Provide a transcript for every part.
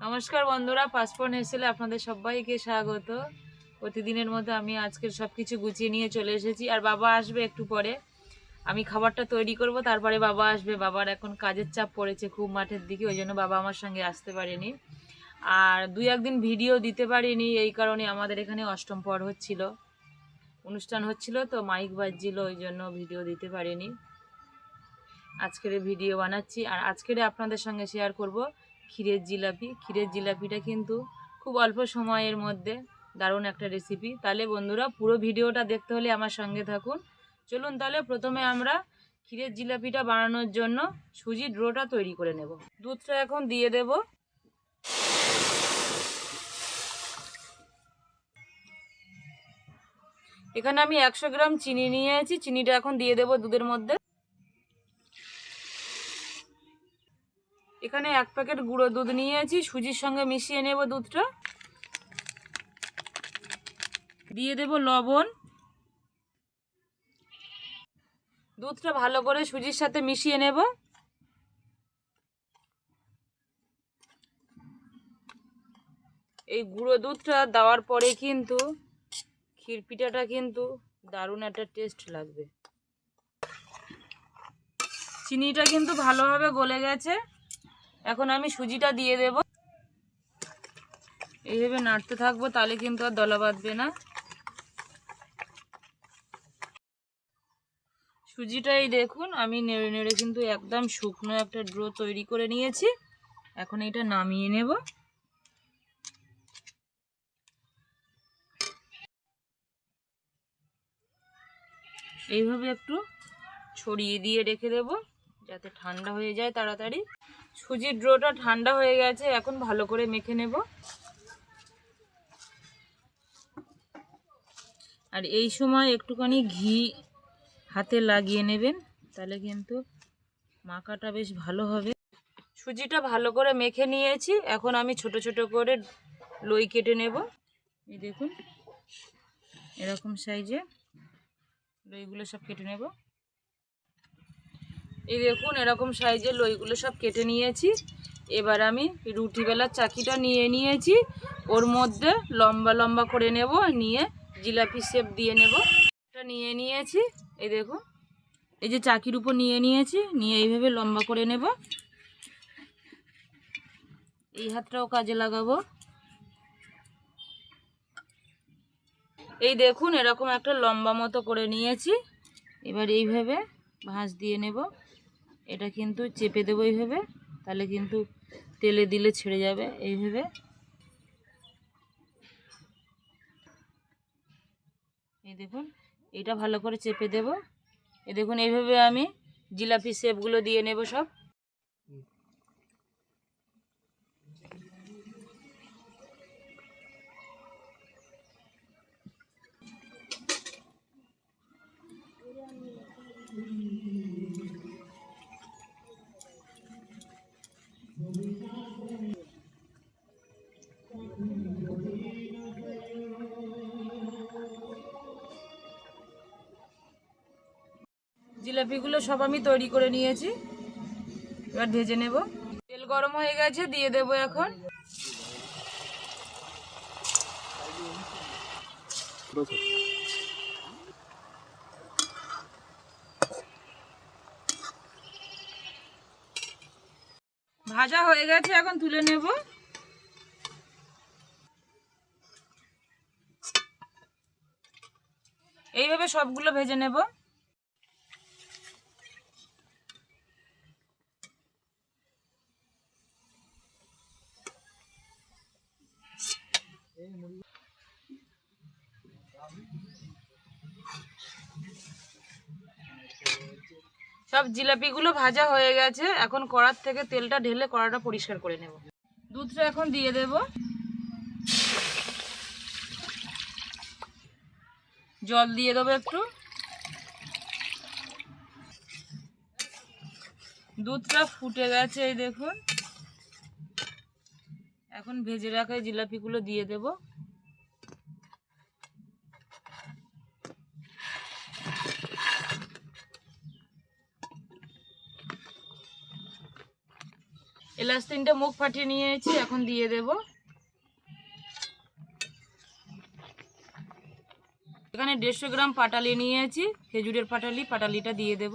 নমস্কার বন্ধুরা পাসপোর্ট এসেলে আপনাদের সবাইকে স্বাগত। প্রতিদিনের মতো আমি আজকের সব কিছু গুছিয়ে নিয়ে চলে এসেছি আর বাবা আসবে একটু পরে। আমি খাবারটা তৈরি করব, তারপরে বাবা আসবে। বাবার এখন কাজের চাপ পড়েছে খুব মাঠের দিকে, ওই জন্য বাবা আমার সঙ্গে আসতে পারেনি। আর দুই একদিন ভিডিও দিতে পারিনি, এই কারণে আমাদের এখানে অষ্টম পর হচ্ছিল। অনুষ্ঠান হচ্ছিল তো মাইক বাজছিল, ওই জন্য ভিডিও দিতে পারিনি। আজকের ভিডিও বানাচ্ছি আর আজকের আপনাদের সঙ্গে শেয়ার করব ক্ষীরের জিলাপি। ক্ষীরের জিলাপিটা কিন্তু খুব অল্প সময়ের মধ্যে দারুণ একটা রেসিপি তাহলে বন্ধুরা, পুরো ভিডিওটা দেখতে হলে আমার সঙ্গে থাকুন। চলুন তাহলে প্রথমে আমরা ক্ষীরের জিলাপিটা বানানোর জন্য সুজির ড্রোটা তৈরি করে নেব। দুধটা এখন দিয়ে দেব। এখানে আমি একশো গ্রাম চিনি নিয়েছি চিনিটা এখন দিয়ে দেব দুধের মধ্যে। এখানে এক প্যাকেট গুঁড়ো দুধ নিয়েছি, সুজির সঙ্গে মিশিয়ে নেব দুধটা। দিয়ে দেব লবণ। দুধটা ভালো করে সুজির সাথে মিশিয়ে নেব। এই গুঁড়ো দুধটা দেওয়ার পরে কিন্তু ক্ষীরপিঠাটা কিন্তু দারুণ একটা টেস্ট লাগবে। চিনিটা কিন্তু ভালোভাবে গলে গেছে। এখন আমি সুজিটা দিয়ে দেব। এইভাবে নাড়তে থাকব, তাহলে কিন্তু আর দলা বাঁধবে না। সুজিটাই দেখুন, আমি নেড়ে নেড়ে কিন্তু একদম শুকনো একটা ড্রো তৈরি করে নিয়েছি। এখন এটা নামিয়ে নেব। এইভাবে একটু ছড়িয়ে দিয়ে রেখে দেব। যাতে ঠান্ডা হয়ে যায় তাড়াতাড়ি। সুজির ড্রোটা ঠান্ডা হয়ে গেছে, এখন ভালো করে মেখে নেব। আর এই সময় একটুখানি ঘি হাতে লাগিয়ে নেবেন, তাহলে কিন্তু মাখাটা বেশ ভালো হবে। সুজিটা ভালো করে মেখে নিয়েছি, এখন আমি ছোট ছোট করে লই কেটে নেব। এই দেখুন, এরকম সাইজে লইগুলো সব কেটে নেব। এই দেখুন, এরকম সাইজের লইগুলো সব কেটে নিয়েছি। এবার আমি রুটি বেলার চাকিটা নিয়ে নিয়েছি। ওর মধ্যে লম্বা লম্বা করে নেব, নিয়ে জিলাপি শেপ দিয়ে নেব। এটা নিয়ে নিয়েছি, এই দেখুন। এই যে চাকির উপর নিয়ে নিয়েছি, নিয়ে এইভাবে লম্বা করে নেব। এই হাতটাও কাজে লাগাবো। এই দেখুন, এরকম একটা লম্বা মতো করে নিয়েছি। এবার এইভাবে ভাঁজ দিয়ে নেব। এটা কিন্তু চেপে দেবো এইভাবে, তাহলে কিন্তু তেলে দিলে ছেড়ে যাবে এইভাবে। এই দেখুন, এটা ভালো করে চেপে দেব। এ দেখুন, এইভাবে আমি জিলাপি শেপগুলো দিয়ে নেব সব। জিলাপিগুলো সব আমি তৈরি করে নিয়েছি। এবার ভেজে নেব। তেল গরম হয়ে গেছে, দিয়ে দেব এখন। ভাজা হয়ে গেছে, এখন তুলে নেব। এইভাবে সবগুলো ভেজে নেব। সব জিলাপিগুলো ভাজা হয়ে গেছে। এখন কড়ার থেকে তেলটা ঢেলে কড়াটা পরিষ্কার করে নেব। দুধটা এখন দিয়ে দেব। জল দিয়ে দেবো একটু। দুধটা ফুটে গেছে এই দেখুন। এখন ভেজে রাখা জিলাপিগুলো দিয়ে দেবো। গিলাস তিনটে মুখ ফাটিয়ে নিয়েছি, এখন দিয়ে দেব। এখানে দেড়শো গ্রাম পাটালি নিয়েছি, খেজুরের পাটালি, পাটালিটা দিয়ে দেব।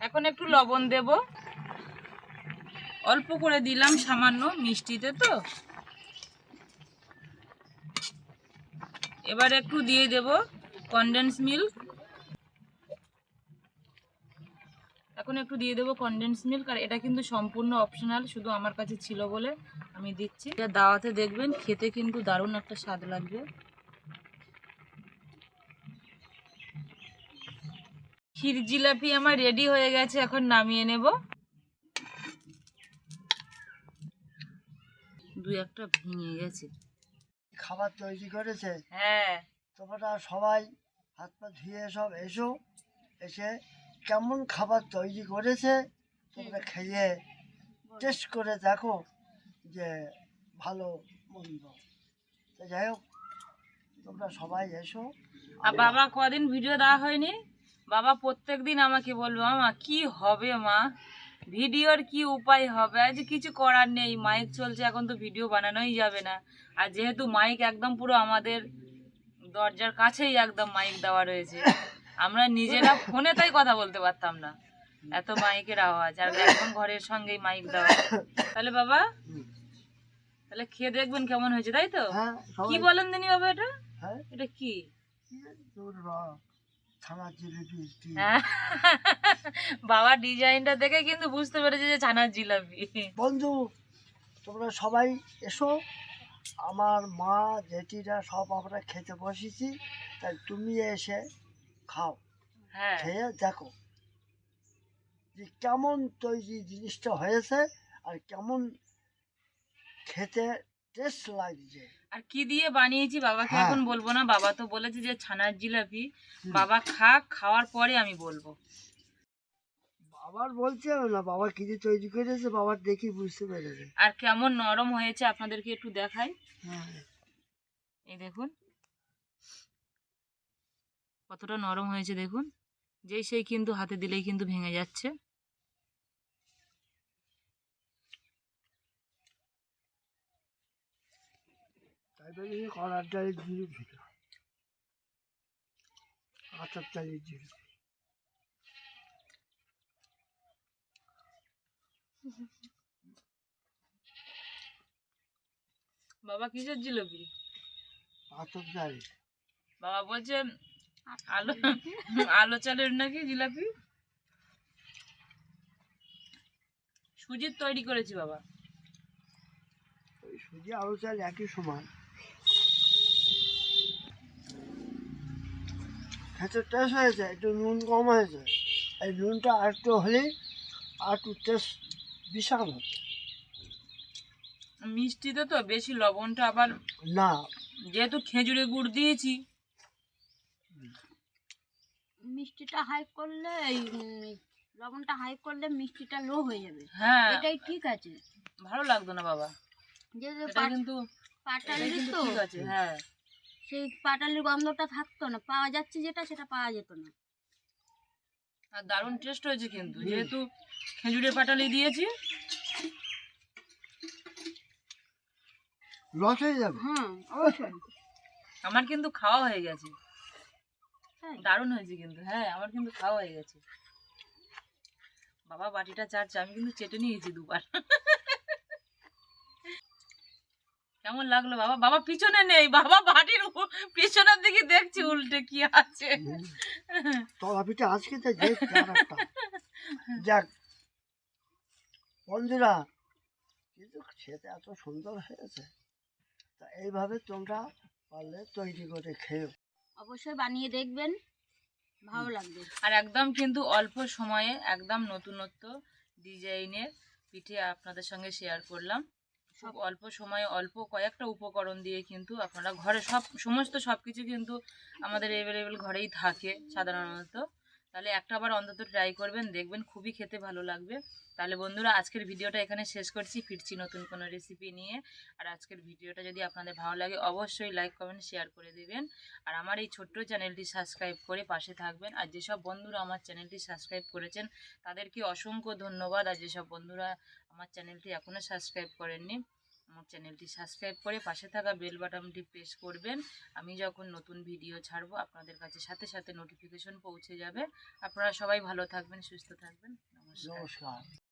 এখন একটু লবণ দেব। অল্প করে দিলাম সামান্য মিষ্টিতে তো। এবার একটু দিয়ে দেব কনডেন্স মিল্ক এখন একটু দিয়ে দেবো কনডেন্স মিল্ক আর এটা কিন্তু সম্পূর্ণ অপশনাল শুধু আমার কাছে ছিল বলে আমি দিচ্ছি। এটা দাওয়াতে দেখবেন, খেতে কিন্তু দারুণ একটা স্বাদ লাগবে। ক্ষীর জিলাপি আমার রেডি হয়ে গেছে, এখন নামিয়ে নেব। দু একটা ভেঙে গেছে। খাবার তৈরি করেছে। হ্যাঁ। তোমরা সবাই হাত পা ধুয়ে সব এসো এসে কেমন খাবার তৈরি করেছে তোমরা খেয়ে টেস্ট করে দেখো যে ভালো মন্দ। তো যাই হোক তোমরা সবাই এসো। আর বাবা কদিন ভিডিও দেওয়া হয়নি? বাবা প্রত্যেক দিন আমাকে বলব মা কি হবে মা? ভিডিওর কি উপায় হবে? আজ কিছু করার নেই মাইক চলছে এখন তো ভিডিও বানানোই যাবে না। আর যেহেতু মাইক একদম পুরো আমাদের দরজার কাছেই একদম মাইক দেওয়া রয়েছে আমরা নিজেরা ফোনে তাই কথা বলতে পারতাম না। এত মাইকের আওয়াজ আর এখন ঘরের সঙ্গেই মাইক দেওয়া। তাহলে বাবা তাহলে খেয়ে দেখবেন কেমন হয়েছে তাই তো? হ্যাঁ কি বলেন দিনি বাবা এটা? হ্যাঁ। এটা কি? জিলিপি হ্যাঁ। বাবা ডিজাইনটা দেখে কিন্তু বুঝতে পেরেছে যে ছানার জিলাপি। বন্ধু তোমরা সবাই এসো। আমার মা জেঠিরা সব আমরা খেতে বসেছি তাই তুমি এসে খাও। হ্যাঁ। খেয়ে দেখো যে কেমন তৈরি জিনিসটা হয়েছে আর কেমন খেতে টেস্ট লাগছে। আর কি দিয়ে বানিয়েছি বাবাকে হ্যাঁ। এখন বলব না বাবা তো বলেছে যে ছানার জিলাপি। বাবা খাক খাওয়ার পরে আমি বলব। বাবার বলছে না বাবা কি দিয়ে তৈরি করেছে বাবার দেখি বুঝতে পেরেছে। আর কেমন নরম হয়েছে আপনাদেরকে একটু দেখাই। হ্যাঁ। এই দেখুন। কতটা নরম হয়েছে দেখুন। যেই সেই কিন্তু হাতে দিলেই কিন্তু ভেঙে যাচ্ছে। ডালের জিলিপি আচার বাবা কিসের জিলাপি? আচার ডাল বাবা বলছে আলো আলো চালের নাকি জিলাপি? সুজির তৈরি করেছি বাবা। ওই সুজি আলু চাল একই সমান। খেতে টেস্ট হয়েছে একটু নুন কম হয়েছে এই নুনটা আর একটু হলেই আর একটু টেস্ট বিশাল হতো মিষ্টিতে তো বেশি লবণটা আবার না। যেহেতু খেজুরে গুড় দিয়েছি। মিষ্টিটা হাই করলে এই লবণটা হাই করলে মিষ্টিটা লো হয়ে যাবে। হ্যাঁ। এটাই ঠিক আছে। ভালো লাগতো না বাবা। যেহেতু কিন্তু পাটালি কিন্তু তো। ঠিক আছে হ্যাঁ। সেই পাটালির গন্ধটা থাকতো না পাওয়া যাচ্ছে যেটা সেটা পাওয়া যেত না। আর দারুণ টেস্ট হয়েছে কিন্তু যেহেতু খেজুরের পাটালি দিয়েছি। লস হয়ে যাবে? হ্যাঁ অবশ্যই। আমার কিন্তু খাওয়া হয়ে গেছে? দারুণ হয়েছে কিন্তু হ্যাঁ আমার কিন্তু খাওয়া হয়ে গেছে। বাবা বাটিটা চাটছে আমি কিন্তু চেটে নিয়েছি দুবার। কেমন লাগল? বাবা বাবা পিছনে নেই বাবা বাটির পিছনের দিকে দেখছি উল্টে কি আছে? তলা পিঠে আজকে তো যাক। বন্ধুরা কিন্তু খেতে এত সুন্দর হয়েছে। তা এইভাবে তোমরা পারলে তৈরি করে খেও অবশ্যই বানিয়ে দেখবেন ভালো লাগবে। আর একদম কিন্তু অল্প সময়ে একদম নতুনত্ব ডিজাইনের পিঠে আপনাদের সঙ্গে শেয়ার করলাম। খুব অল্প সময়ে অল্প কয়েকটা উপকরণ দিয়ে কিন্তু আপনারা ঘরে সব, সমস্ত সব কিছু কিন্তু আমাদের অ্যাভেলেবেল ঘরেই থাকে সাধারণত। তাহলে একটা বার অন্তত ট্রাই করবেন, দেখবেন খুবই খেতে ভালো লাগবে। তাহলে বন্ধুরা, আজকের ভিডিওটা এখানে শেষ করছি। ফিরছি নতুন কোনো রেসিপি নিয়ে। আর আজকের ভিডিওটা যদি আপনাদের ভালো লাগে, অবশ্যই লাইক কমেন্ট শেয়ার করে দিবেন। আর আমার এই ছোট্ট চ্যানেলটি সাবস্ক্রাইব করে পাশে থাকবেন। আর যেসব বন্ধুরা আমার চ্যানেলটি সাবস্ক্রাইব করেছেন, তাদেরকে অসংখ্য ধন্যবাদ। আর যেসব বন্ধুরা আমার চ্যানেলটি এখনও সাবস্ক্রাইব করেননি আমার চ্যানেলটি সাবস্ক্রাইব করে পাশে থাকা বেল বাটনটি প্রেস করবেন। আমি যখন নতুন ভিডিও ছাড়বো, আপনাদের কাছে সাথে সাথে নোটিফিকেশন পৌঁছে যাবে। আপনারা সবাই ভালো থাকবেন, সুস্থ থাকবেন। নমস্কার।